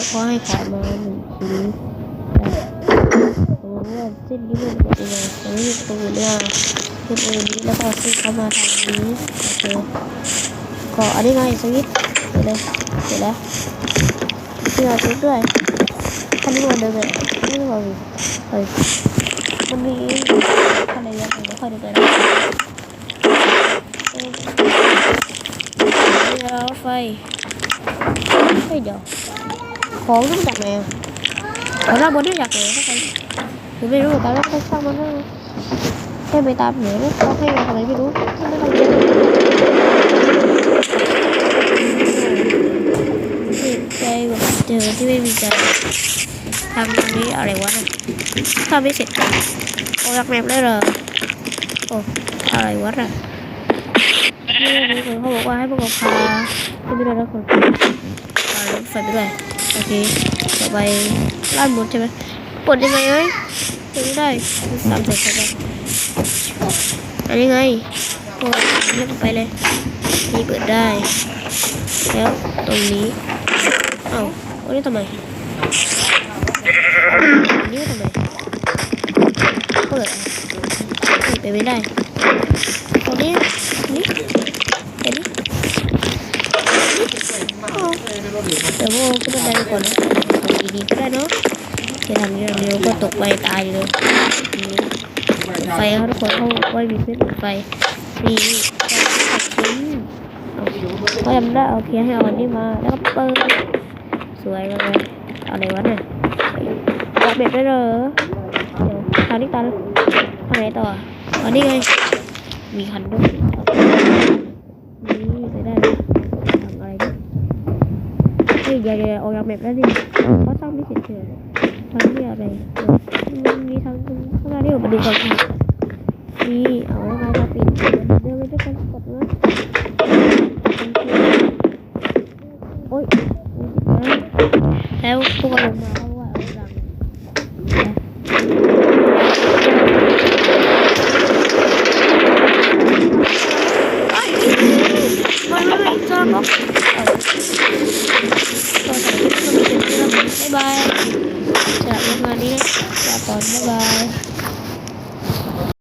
ขายมาหนึ่งชิ้นแต่ผมว่าเส้นนี้มันเป็นยังไงผมไม่มีปืนเนี่ยคือปืนนี้แล้วก็ซื้อเข้ามาทางนี้โอเคก็อันนี้ไงสวิตช์เดี๋ยวเลยเดี๋ยวแล้วที่เราซื้อด้วยคันนี้มันเดิมเลยไม่รู้เฮ้ยมันมีคันไหนยังไม่ค่อยดูเลยนะเดี๋ยวไฟเฮ้ยเดี๋ยว ของต้องจากไหนอะของเราบนได้จากไหนเข้าไปหรือไม่รู้แต่ว่าแค่ช่างมันนะแค่ไปตามเหนือแล้วเขาให้มาทำไมไม่รู้ไม่ต้องเรียนใจแบบเจอที่ไม่มีใจทำตรงนี้อะไรวะน่ะทำไม่เสร็จโอ้รักแมปได้เหรอโอ้อะไรวะน่ะนี่นี่คือเขาบอกว่าให้พวกเราพาไม่ได้แล้วคนพารถไฟไปด้วย อเคต่อไปล่าดบนใช่ไหมปลดยังไงเอ้ยยังไม่ได้สามเสร็จแล้วอันนี้ไงโอ้ยเรียกไปเลยนี่เปิดได้ แล้วตรงนี้เอ้าอันนี้ทำไมอันนี้ทำไมเปิดเปิดไม่ได้ตรงนี้นี่เห็นอ๋อ เดี๋ยวพวกขึ้นบันไดก่อนนะดีๆก็ได้เนาะจะทำนี้ทำนี้ก็ตกไปตายเลยไฟเขาทุกคนเขาไว้มีเส้นไฟนี่ขัดชิ้นก็จำได้เอาเพียให้เอาอันนี้มาแล้วก็เปิดสวยมากเลยอะไรวะเนี่ยออกแบบได้เหรอเดี๋ยวทางนี้ตันทางไหนต่ออันนี้ไงมีคันด้วยนี่ไปได้เลยทำอะไรดิ เฮ้ยเดี๋ยวเดี๋ยวออกจากแบบแล้วดิเขาสร้างไม่เสร็จเฉยทางที่อะไรมันมีทางข้างหน้าที่ผมมาดูก่อนค่ะนี่เอาแล้วไงถ้าปิดเดินไปด้วยกันกดนะโอ๊ยแล้วพวกลงมาเพราว่าเอาดังไม่ไม่ไม่จอดรถบ๊า จายสำหรับงานนี้นะลาก่อนบ๊ายบาย